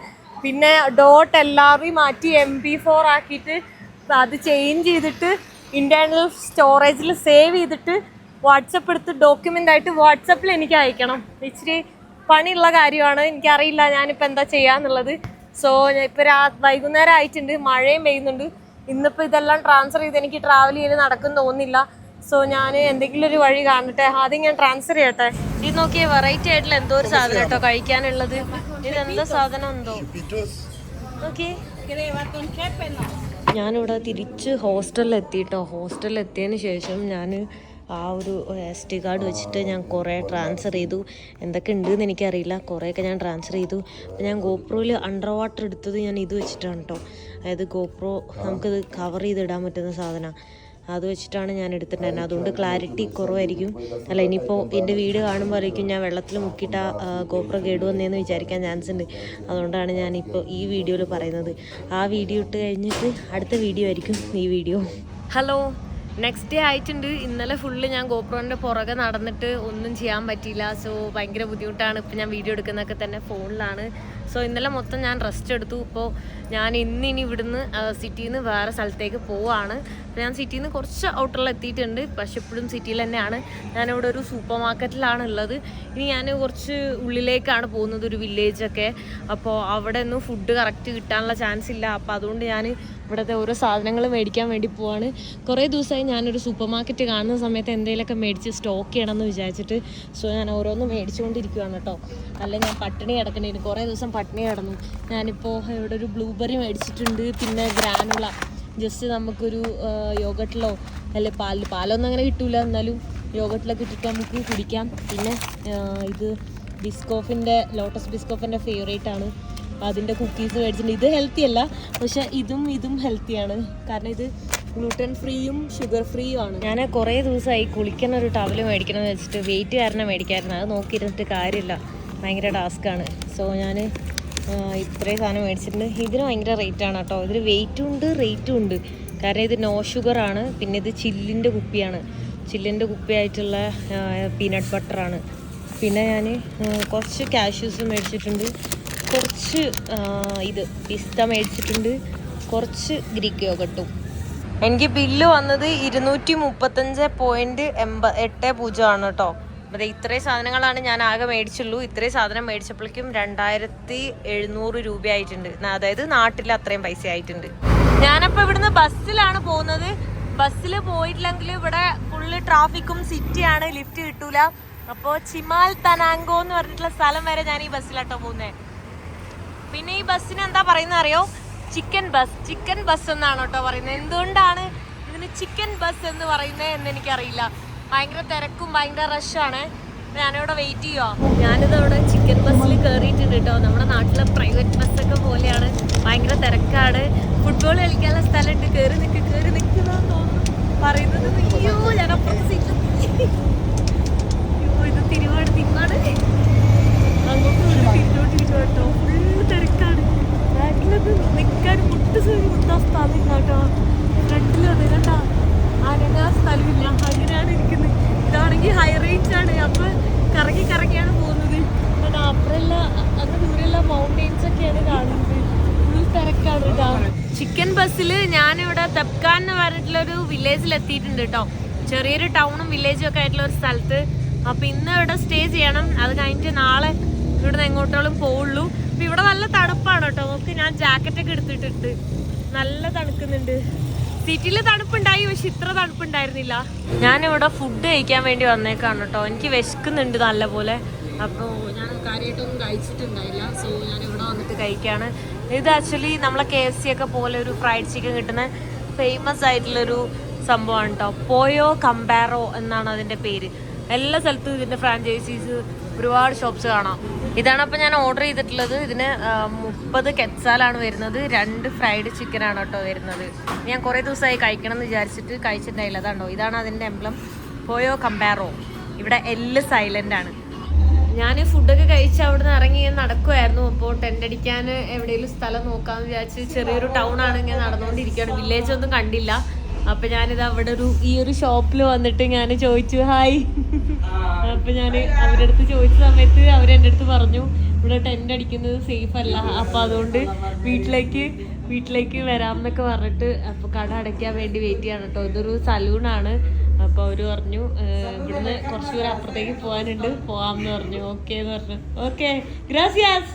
പിന്നെ ഡോട്ട് എല്ലാവരെയും മാറ്റി എം പി ഫോർ ആക്കിയിട്ട് അത് ചേഞ്ച് ചെയ്തിട്ട് ഇന്റേർണൽ സ്റ്റോറേജിൽ സേവ് ചെയ്തിട്ട് വാട്സപ്പ് എടുത്ത് ഡോക്യുമെന്റ് ആയിട്ട് വാട്സപ്പിൽ എനിക്ക് അയക്കണം. ഇച്ചിരി പണിയുള്ള കാര്യമാണ്. എനിക്കറിയില്ല ഞാനിപ്പോൾ എന്താ ചെയ്യാന്നുള്ളത്. സോ ഇപ്പൊ രാ വൈകുന്നേരം ആയിട്ടുണ്ട് മഴയും പെയ്യുന്നുണ്ട്. ഇന്നിപ്പോ ഇതെല്ലാം ട്രാൻസ്ഫർ ചെയ്ത് എനിക്ക് ട്രാവൽ ചെയ്ത് നടക്കും തോന്നില്ല സോ ഞാൻ എന്തെങ്കിലും ഒരു വഴി കാണട്ടെ? ആദ്യം ഞാൻ ട്രാൻസ്ഫർ ചെയ്യട്ടെ? ഇത് നോക്കിയ വെറൈറ്റി ആയിട്ടുള്ള എന്തോ ഒരു സാധനം കേട്ടോ കഴിക്കാനുള്ളത്. ഇതെന്താ സാധനം എന്തോ? നോക്കിയേ ഞാനിവിടെ തിരിച്ച് ഹോസ്റ്റലിൽ എത്തിയിട്ടോ ഹോസ്റ്റലിൽ എത്തിയതിന് ശേഷം ഞാൻ ആ ഒരു എസ് ടി കാർഡ് വെച്ചിട്ട് ഞാൻ കുറേ ട്രാൻസ്ഫർ ചെയ്തു. എന്തൊക്കെ ഉണ്ടെന്ന് എനിക്കറിയില്ല. കുറേയൊക്കെ ഞാൻ ട്രാൻസ്ഫർ ചെയ്തു. അപ്പോൾ ഞാൻ ഗോപ്രോയിൽ അണ്ടർ വാട്ടർ എടുത്തത് ഞാൻ ഇത് വെച്ചിട്ടാണ് കേട്ടോ അതായത് ഗോപ്രോ നമുക്കിത് കവർ ചെയ്തിടാൻ പറ്റുന്ന സാധനമാണ് അത് വെച്ചിട്ടാണ് ഞാൻ എടുത്തിട്ടുണ്ടായിരുന്നത്. അതുകൊണ്ട് ക്ലാരിറ്റി കുറവായിരിക്കും. അല്ല ഇനിയിപ്പോൾ എന്റെ വീഡിയോ ആയിരിക്കും ഞാൻ വെള്ളത്തിൽ മുക്കിയിട്ട് ആ ഗോപ്രോ കേടുവന്നേന്ന് വിചാരിക്കാൻ ചാൻസ് ഉണ്ട്. അതുകൊണ്ടാണ് ഞാനിപ്പോൾ ഈ വീഡിയോയിൽ പറയുന്നത്. ആ വീഡിയോ ഇട്ട് കഴിഞ്ഞിട്ട് അടുത്ത വീഡിയോ ആയിരിക്കും ഈ വീഡിയോ. ഹലോ നെക്സ്റ്റ് ഡേ ആയിട്ടുണ്ട്. ഇന്നലെ ഫുള്ള് ഞാൻ ഗോപ്രോന്റെ പുറകെ നടന്നിട്ട് ഒന്നും ചെയ്യാൻ പറ്റിയില്ല. സോ ഭയങ്കര ബുദ്ധിമുട്ടാണ്. ഇപ്പം ഞാൻ വീഡിയോ എടുക്കുന്നതൊക്കെ തന്നെ ഫോണിലാണ്. സോ ഇന്നലെ മൊത്തം ഞാൻ റെസ്റ്റ് എടുത്തു. ഇപ്പോൾ ഞാൻ ഇന്ന് ഇനി ഇവിടുന്ന് സിറ്റിയിൽ നിന്ന് വേറെ സ്ഥലത്തേക്ക് പോവാണ്. അപ്പോൾ ഞാൻ സിറ്റിയിൽ നിന്ന് കുറച്ച് ഔട്ടറിൽ എത്തിയിട്ടുണ്ട്. പക്ഷെ ഇപ്പോഴും സിറ്റിയിൽ തന്നെയാണ്. ഞാനിവിടെ ഒരു സൂപ്പർ മാർക്കറ്റിലാണ് ഉള്ളത് ഇനി ഞാൻ കുറച്ച് ഉള്ളിലേക്കാണ് പോകുന്നത് ഒരു വില്ലേജൊക്കെ അപ്പോൾ അവിടെ ഒന്നും ഫുഡ് കറക്റ്റ് കിട്ടാനുള്ള ചാൻസ് ഇല്ല. അപ്പോൾ അതുകൊണ്ട് ഞാൻ ഇവിടുത്തെ ഓരോ സാധനങ്ങൾ മേടിക്കാൻ വേണ്ടി പോവാണ്. കുറേ ദിവസമായി ഞാനൊരു സൂപ്പർ മാർക്കറ്റ് കാണുന്ന സമയത്ത് എന്തെങ്കിലുമൊക്കെ മേടിച്ച് സ്റ്റോക്ക് ചെയ്യണമെന്ന് വിചാരിച്ചിട്ട് സോ ഞാൻ ഓരോന്ന് മേടിച്ചുകൊണ്ടിരിക്കുകയാണ് കേട്ടോ. അല്ല ഞാൻ പട്ടിണി കിടക്കണേന് കുറേ ദിവസം പട്ടിണി കിടന്നു. ഞാനിപ്പോൾ ഇവിടെ ഒരു ബ്ലൂബെറി മേടിച്ചിട്ടുണ്ട് പിന്നെ ഗ്രാനുള ജസ്റ്റ് നമുക്കൊരു യോഗട്ടിലോ അല്ലെ പാലിൽ പാലൊന്നും അങ്ങനെ കിട്ടൂല. എന്നാലും യോഗട്ടിലൊക്കെ ഇട്ടിട്ട് നമുക്ക് കുടിക്കാം. പിന്നെ ഇത് ബിസ്കോഫിന്റെ ലോട്ടസ് ബിസ്കോഫിന്റെ ഫേവറേറ്റ് ആണ്. അതിന്റെ കുക്കീസ് മേടിച്ചിട്ടുണ്ട്. ഇത് ഹെൽത്തി അല്ല പക്ഷേ ഇതും ഇതും ഹെൽത്തിയാണ് കാരണം ഇത് ഗ്ലൂട്ടൻ ഫ്രീയും ഷുഗർ ഫ്രീയും ആണ്. ഞാൻ കുറേ ദിവസമായി കുളിക്കുന്ന ഒരു ടവൽ മേടിക്കണം എന്ന് വെച്ചിട്ട് വെയിറ്റ് കാരണം മേടിക്കായിരുന്നു. അത് നോക്കിയിരുന്നിട്ട് കാര്യമില്ല. ഭയങ്കര ടാസ്ക്കാണ് സോ ഞാൻ ഇത്രയും സാധനം മേടിച്ചിട്ടുണ്ട്. ഇതിന് ഭയങ്കര റേറ്റ് ആണ് കേട്ടോ. ഇതിന് വെയിറ്റും ഉണ്ട് റേറ്റും ഉണ്ട്. കാരണം ഇത് നോ ഷുഗർ ആണ്. പിന്നെ ഇത് ചില്ലിന്റെ കുപ്പിയാണ്. ചില്ലിന്റെ കുപ്പിയായിട്ടുള്ള പീനട്ട് ബട്ടറാണ് പിന്നെ ഞാൻ കുറച്ച് കാഷ്യൂസ് മേടിച്ചിട്ടുണ്ട്. കുറച്ച് ഇത് പിസ്ത മേടിച്ചിട്ടുണ്ട്. കുറച്ച് ഗ്രീക്ക് യോഗട്ടും. എനിക്ക് ബില്ല് വന്നത് ഇരുന്നൂറ്റി മുപ്പത്തഞ്ച് പോയിന്റ് എൺപ എട്ട് പൂജ്യം ആണ് കേട്ടോ. അതെ ഇത്രയും സാധനങ്ങളാണ് ഞാൻ ആകെ മേടിച്ചുള്ളൂ. ഇത്രയും സാധനം മേടിച്ചപ്പോഴേക്കും രണ്ടായിരത്തി എഴുന്നൂറ് രൂപയായിട്ടുണ്ട്. ആയിട്ടുണ്ട് അതായത് നാട്ടിൽ അത്രയും പൈസ ആയിട്ടുണ്ട്. ഞാനപ്പോൾ ഇവിടുന്ന് ബസ്സിലാണ് പോകുന്നത്. ബസ്സിൽ പോയിട്ടില്ലെങ്കിൽ ഇവിടെ ഫുള്ള് ട്രാഫിക്കും സിറ്റിയാണ് ലിഫ്റ്റ് കിട്ടൂല. അപ്പോൾ ചിമാൽ തനാങ്കോ എന്ന് പറഞ്ഞിട്ടുള്ള സ്ഥലം വരെ ഞാൻ ഈ ബസ്സിലാട്ടോ പോകുന്നത് പിന്നെ ഈ ബസ്സിന് എന്താ പറയുന്നത് അറിയോ? Chicken bus. ചിക്കൻ ബസ് എന്നാണ് കേട്ടോ പറയുന്നത്. എന്തുകൊണ്ടാണ് ഇതിന് ചിക്കൻ ബസ് എന്ന് പറയുന്നത് എന്ന് എനിക്കറിയില്ല ഭയങ്കര തിരക്കും ഭയങ്കര റഷാണ് ഞാനിവിടെ വെയിറ്റ് ചെയ്യുമോ ഞാനിത് അവിടെ ചിക്കൻ ബസ്സിൽ കയറിയിട്ടുണ്ട് കേട്ടോ. നമ്മുടെ നാട്ടിലെ പ്രൈവറ്റ് ബസ്സൊക്കെ പോലെയാണ്. ഭയങ്കര തിരക്കാണ്. ഫുട്ബോൾ കളിക്കാനുള്ള സ്ഥലമുണ്ട്. കയറി നിൽക്ക് കയറി നിൽക്കുന്നതെന്ന് തോന്നുന്നു. പറയുന്നത് അയ്യോ ഞാൻ അപ്പുറത്ത് സീറ്റ് ഇത് തിരുവാട് തിന്നാണ് അങ്ങോട്ടും ഇങ്ങോട്ടും തിരിഞ്ഞോട്ട് കേട്ടോ ഫുള്ള് തിരക്കാണ് ബാക്കിലത് നിൽക്കാൻ മുട്ട് സൂര്യ മുട്ടാൻ സ്ഥലമില്ല കേട്ടോ ഫ്രണ്ടിൽ അത് കണ്ടാ അനങ്ങാൻ സ്ഥലമില്ല അങ്ങനെയാണ് ഇരിക്കുന്നത് ഇതാണെങ്കിൽ ഹൈ റേഞ്ച് ആണ് അപ്പൊ കറങ്ങി കറങ്ങിയാണ് പോകുന്നത് കാരണം അപ്പുറല്ല അങ്ങ് ദൂരെയുള്ള മൗണ്ടെയിൻസ് ഒക്കെയാണ് കാണുന്നത് ഫുൾ തിരക്കാണ് കേട്ടോ ചിക്കൻ ബസ്സിൽ ഞാനിവിടെ തെപ്കാൻ ഒരു വില്ലേജിൽ എത്തിയിട്ടുണ്ട് കേട്ടോ ചെറിയൊരു ടൗണും വില്ലേജും ഒക്കെ ആയിട്ടുള്ള ഒരു സ്ഥലത്ത്. അപ്പൊ ഇന്ന് ഇവിടെ സ്റ്റേ ചെയ്യണം. അത് കഴിഞ്ഞിട്ട് നാളെ ഇവിടുന്ന് എങ്ങോട്ടോളും പോവുള്ളൂ. അപ്പൊ ഇവിടെ നല്ല തണുപ്പാണ് കേട്ടോ നോക്ക് ഞാൻ ജാക്കറ്റ് ഒക്കെ എടുത്തിട്ടുണ്ട്. നല്ല തണുക്കുന്നുണ്ട്. സിറ്റിയിൽ തണുപ്പുണ്ടായി പക്ഷെ ഇത്ര തണുപ്പുണ്ടായിരുന്നില്ല. ഞാനിവിടെ ഫുഡ് കഴിക്കാൻ വേണ്ടി വന്നേക്കാണ് കേട്ടോ എനിക്ക് വിശക്കുന്നുണ്ട് നല്ലപോലെ. അപ്പോൾ ഞാൻ കാര്യമായിട്ടൊന്നും കഴിച്ചിട്ടുണ്ടായില്ല. സോ ഞാൻ ഇവിടെ വന്നിട്ട് കഴിക്കാണ്. ഇത് ആക്ച്വലി നമ്മളെ കെ എഫ് സി ഒക്കെ പോലെ ഒരു ഫ്രൈഡ് ചിക്കൻ കിട്ടുന്ന ഫേമസ് ആയിട്ടുള്ളൊരു സംഭവമാണ് കേട്ടോ പോയോ കമ്പാറോ എന്നാണ് അതിന്റെ പേര്. എല്ലാ സ്ഥലത്തും ഇതിന്റെ ഫ്രാഞ്ചൈസീസ് ഒരുപാട് ഷോപ്സ് കാണാം. ഇതാണ് അപ്പം ഞാൻ ഓർഡർ ചെയ്തിട്ടുള്ളത്. ഇതിന് മുപ്പത് കെറ്റ്സാലാണ് വരുന്നത്. രണ്ട് ഫ്രൈഡ് ചിക്കൻ ആണ് കേട്ടോ വരുന്നത്. ഞാൻ കുറേ ദിവസമായി കഴിക്കണം എന്ന് വിചാരിച്ചിട്ട് കഴിച്ചിട്ടുണ്ടായില്ല. അതാണോ ഇതാണ് അതിന്റെ എംബ്ലം പോയോ കമ്പാറോ ഇവിടെ എല്ല് സൈലന്റ് ആണ്. ഞാൻ ഫുഡൊക്കെ കഴിച്ച് അവിടെ നിന്ന് ഇറങ്ങി നടക്കുമായിരുന്നു അപ്പോൾ ടെന്റ് അടിക്കാൻ എവിടെയെങ്കിലും സ്ഥലം നോക്കാമെന്ന് വിചാരിച്ച് ചെറിയൊരു ടൗൺ ആണ് ഇങ്ങനെ നടന്നുകൊണ്ടിരിക്കുകയാണ്. വില്ലേജ് ഒന്നും കണ്ടില്ല. അപ്പൊ ഞാനിത് അവിടെ ഒരു ഈ ഒരു ഷോപ്പിൽ വന്നിട്ട് ഞാൻ ചോദിച്ചു ഹായ് അപ്പൊ ഞാൻ അവരുടെ അടുത്ത് ചോദിച്ച സമയത്ത് അവരെന്റെ അടുത്ത് പറഞ്ഞു ഇവിടെ ടെന്റ് അടിക്കുന്നത് സേഫ് അല്ല. അപ്പൊ അതുകൊണ്ട് വീട്ടിലേക്ക് വീട്ടിലേക്ക് വരാം എന്നൊക്കെ പറഞ്ഞിട്ട് അപ്പൊ കട അടയ്ക്കാൻ വേണ്ടി വെയിറ്റ് ചെയ്യാണ് കേട്ടോ. ഇതൊരു സലൂണാണ് അപ്പൊ അവർ പറഞ്ഞു "ഏഹ്, ഇവിടുന്ന് കുറച്ച് ദൂരം അപ്പുറത്തേക്ക് പോകാനുണ്ട് പോവാമെന്ന് പറഞ്ഞു. ഓക്കെ എന്ന് പറഞ്ഞു. ഓക്കെ. ഗ്രാസിയാസ്.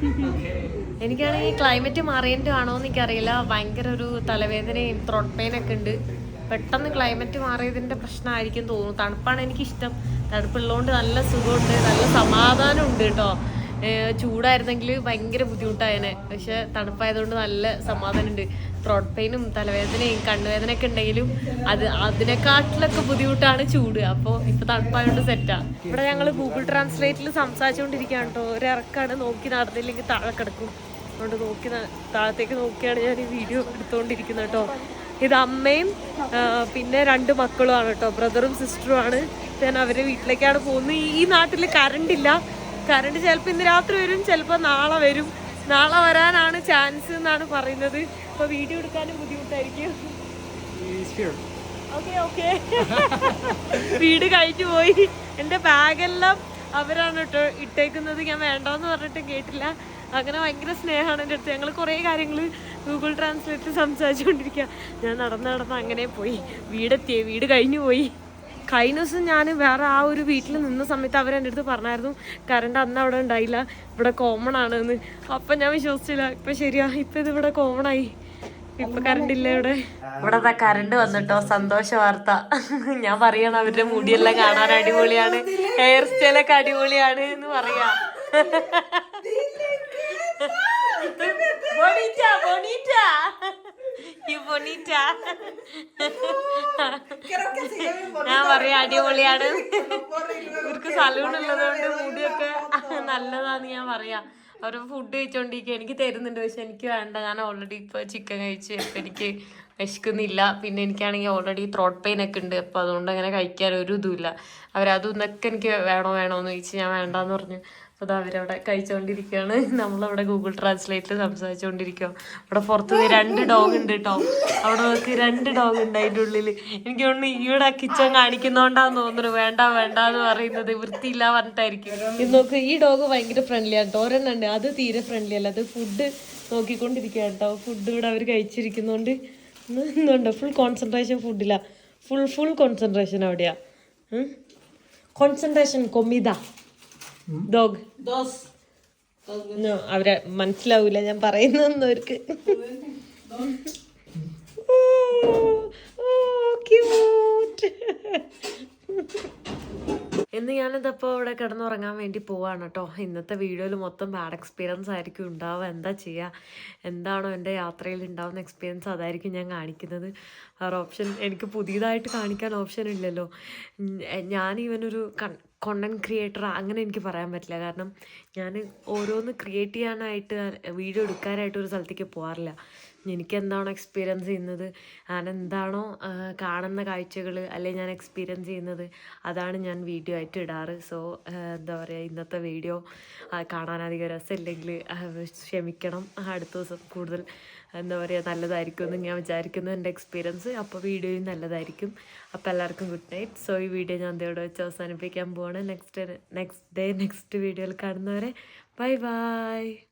എനിക്കാണെങ്കിൽ ക്ലൈമറ്റ് മാറിയതിന്റെ ആണോ എന്ന് എനിക്കറിയില്ല. ഭയങ്കര ഒരു തലവേദനയും ത്രോട്ട് പെയിനൊക്കെ ഉണ്ട്. പെട്ടെന്ന് ക്ലൈമറ്റ് മാറിയതിന്റെ പ്രശ്നമായിരിക്കും തോന്നുന്നു. തണുപ്പാണ് എനിക്കിഷ്ടം. തണുപ്പുള്ളതുകൊണ്ട് നല്ല സുഖമുണ്ട് നല്ല സമാധാനം ഉണ്ട് കേട്ടോ ചൂടായിരുന്നെങ്കിൽ ഭയങ്കര ബുദ്ധിമുട്ടായേനെ. പക്ഷെ തണുപ്പായതുകൊണ്ട് നല്ല സമാധാനമുണ്ട്. ത്രോട്ട് പെയിനും തലവേദനയും കണ്ണുവേദനയൊക്കെ ഉണ്ടെങ്കിലും അത് അതിനെക്കാട്ടിലൊക്കെ ബുദ്ധിമുട്ടാണ് ചൂട്. അപ്പോൾ ഇപ്പൊ തണുപ്പായതുകൊണ്ട് സെറ്റാ ഇവിടെ ഞങ്ങൾ ഗൂഗിൾ ട്രാൻസ്ലേറ്റിൽ സംസാരിച്ചുകൊണ്ടിരിക്കുകയാണ് കേട്ടോ ഒരു ഇറക്കാണ് നോക്കി നടന്നില്ലെങ്കിൽ താഴെ കിടക്കും. അതുകൊണ്ട് നോക്കി താഴത്തേക്ക് നോക്കിയാണ് ഞാൻ ഈ വീഡിയോ എടുത്തുകൊണ്ടിരിക്കുന്നത് കേട്ടോ ഇത് അമ്മയും പിന്നെ രണ്ട് മക്കളുമാണ് കേട്ടോ ബ്രദറും സിസ്റ്ററും ആണ്. ഞാൻ അവരെ വീട്ടിലേക്കാണ് പോകുന്നത്. ഈ നാട്ടിൽ കറണ്ട് ഇല്ല. കറണ്ട് ചിലപ്പോൾ ഇന്ന് രാത്രി വരും ചിലപ്പോൾ നാളെ വരും. നാളെ വരാനാണ് ചാൻസ് എന്നാണ് പറയുന്നത്. അപ്പോൾ വീഡിയോ എടുക്കാനും ബുദ്ധിമുട്ടായിരിക്കും. ഓക്കെ ഓക്കെ വീട് കഴിഞ്ഞു പോയി. എന്റെ ബാഗെല്ലാം അവരാണ് കേട്ടോ ഇട്ടേക്കുന്നത്. ഞാൻ വേണ്ടെന്ന് പറഞ്ഞിട്ട് കേട്ടില്ല. അങ്ങനെ ഭയങ്കര സ്നേഹമാണ് എന്റെ അടുത്ത്. ഞങ്ങൾ കുറേ കാര്യങ്ങൾ ഗൂഗിൾ ട്രാൻസ്ലേറ്റ് സംസാരിച്ചുകൊണ്ടിരിക്കുക ഞാൻ നടന്ന് നടന്ന് അങ്ങനെ പോയി. വീടെത്തിയേ. വീട് കഴിഞ്ഞു പോയി. കഴിഞ്ഞ ദിവസം ഞാൻ വേറെ ആ ഒരു വീട്ടിൽ നിന്ന സമയത്ത് അവർ എന്റെ അടുത്ത് പറഞ്ഞായിരുന്നു കറണ്ട് അന്ന് അവിടെ ഉണ്ടായില്ല. ഇവിടെ കോമൺ ആണ് എന്ന് അപ്പം ഞാൻ വിശ്വസിച്ചില്ല. ഇപ്പം ശരിയാ. ഇപ്പം ഇത് ഇവിടെ കോമൺ ആയി. ഇപ്പൊ കറണ്ട് ഇല്ല ഇവിടെ. ഇവിടെ കറണ്ട് വന്നിട്ടോ? സന്തോഷ വാർത്ത. ഞാൻ പറയണം അവരുടെ മുടിയെല്ലാം കാണാൻ അടിപൊളിയാണ്. ഹെയർ സ്റ്റൈലൊക്കെ അടിപൊളിയാണ് എന്ന് പറയാ. ഞാൻ പറയാ അടിപൊളിയാണ്. ഇവർക്ക് സലൂൺ ഉള്ളതുകൊണ്ട് മുടിയൊക്കെ നല്ലതാന്ന് ഞാൻ പറയാ. അവർ ഫുഡ് കഴിച്ചോണ്ടിരിക്കുക എനിക്ക് തരുന്നുണ്ട് പക്ഷെ എനിക്ക് വേണ്ട. ഞാൻ ഓൾറെഡി ഇപ്പോൾ ചിക്കൻ കഴിച്ച് ഇപ്പം എനിക്ക് വിശക്കുന്നില്ല. പിന്നെ എനിക്കാണെങ്കിൽ ഓൾറെഡി ത്രോട്ട് പെയിൻ ഒക്കെ ഉണ്ട്. അപ്പോൾ അതുകൊണ്ട് അങ്ങനെ കഴിക്കാൻ ഒരു ഇതുമില്ല അവരതും ഇതൊക്കെ എനിക്ക് വേണോ വേണോ ചോദിച്ചു ചോദിച്ച് ഞാൻ വേണ്ടാന്ന് പറഞ്ഞു. അപ്പോൾ അവരവിടെ കഴിച്ചുകൊണ്ടിരിക്കുകയാണ് നമ്മളവിടെ ഗൂഗിൾ ട്രാൻസ്ലേറ്റിൽ സംസാരിച്ചുകൊണ്ടിരിക്കുക അവിടെ പുറത്ത് രണ്ട് ഡോഗ് ഉണ്ട് കേട്ടോ അവിടെ നോക്ക് രണ്ട് ഡോഗ് ഉണ്ട് അതിന്റെ ഉള്ളിൽ എനിക്ക് തോന്നുന്നു ഇവിടെ കിച്ചൺ കാണിക്കുന്നോണ്ടാന്ന് തോന്നുന്നു. വേണ്ട വേണ്ട എന്ന് പറയുന്നത്. വൃത്തിയില്ല പറഞ്ഞിട്ടായിരിക്കും. ഇത് നോക്ക് ഈ ഡോഗ് ഭയങ്കര ഫ്രണ്ട്ലി ആണ് കേട്ടോ ഒരെണ്ണം ഉണ്ട്. അത് തീരെ ഫ്രണ്ട്ലി അല്ല. അത് ഫുഡ് നോക്കിക്കൊണ്ടിരിക്കുക കേട്ടോ ഫുഡ് ഇവിടെ അവർ കഴിച്ചിരിക്കുന്നോണ്ട്. ഇന്നുണ്ടോ ഫുൾ കോൺസെൻട്രേഷൻ ഫുഡില്ല ഫുൾ ഫുൾ കോൺസെൻട്രേഷൻ അവിടെയാ. കോൺസെൻട്രേഷൻ കൊമിത. ഡോഗ് No, അവരെ മനസ്സിലാവൂല ഞാൻ പറയുന്നതെന്ന് അവർക്ക് ഇന്ന് ഞാനിതപ്പോൾ ഇവിടെ കിടന്നുറങ്ങാൻ വേണ്ടി പോവാണ് കേട്ടോ. ഇന്നത്തെ വീഡിയോയിൽ മൊത്തം ബാഡ് എക്സ്പീരിയൻസ് ആയിരിക്കും. ഉണ്ടാവുക. എന്താ ചെയ്യുക എന്താണോ എന്റെ യാത്രയിൽ ഉണ്ടാവുന്ന എക്സ്പീരിയൻസ് അതായിരിക്കും ഞാൻ കാണിക്കുന്നത്. വേറെ ഓപ്ഷൻ എനിക്ക് പുതിയതായിട്ട് കാണിക്കാൻ ഓപ്ഷൻ ഇല്ലല്ലോ. ഞാൻ കൺ കോണ്ടന്റ് ക്രിയേറ്റർ അങ്ങനെ എനിക്ക് പറയാൻ പറ്റില്ല. കാരണം ഞാൻ ഓരോന്ന് ക്രിയേറ്റ് ചെയ്യാനായിട്ട് വീഡിയോ എടുക്കാനായിട്ട് ഒരു സ്ഥലത്തേക്ക് പോകാറില്ല എനിക്ക് എന്താണോ എക്സ്പീരിയൻസ് ചെയ്യുന്നത്? ഞാൻ എന്താണോ കാണുന്ന കാഴ്ചകൾ അല്ലെങ്കിൽ ഞാൻ എക്സ്പീരിയൻസ് ചെയ്യുന്നത് അതാണ് ഞാൻ വീഡിയോ ആയിട്ട് ഇടാറ്. സോ എന്താ പറയുക ഇന്നത്തെ വീഡിയോ കാണാൻ അധികം രസമില്ലെങ്കിൽ ക്ഷമിക്കണം. അടുത്ത ദിവസം കൂടുതൽ എന്താ പറയുക നല്ലതായിരിക്കും എന്ന് ഞാൻ വിചാരിക്കുന്നു എന്റെ എക്സ്പീരിയൻസ് അപ്പോൾ വീഡിയോയും നല്ലതായിരിക്കും. അപ്പോൾ എല്ലാവർക്കും ഗുഡ് നൈറ്റ് സോ ഈ വീഡിയോ ഞാൻ ഇവിടെ വെച്ച് അവസാനിപ്പിക്കാൻ പോവാണ്. നെക്സ്റ്റ് നെക്സ്റ്റ് ഡേ നെക്സ്റ്റ് വീഡിയോയിൽ കാണുന്നവരെ ബൈ ബൈ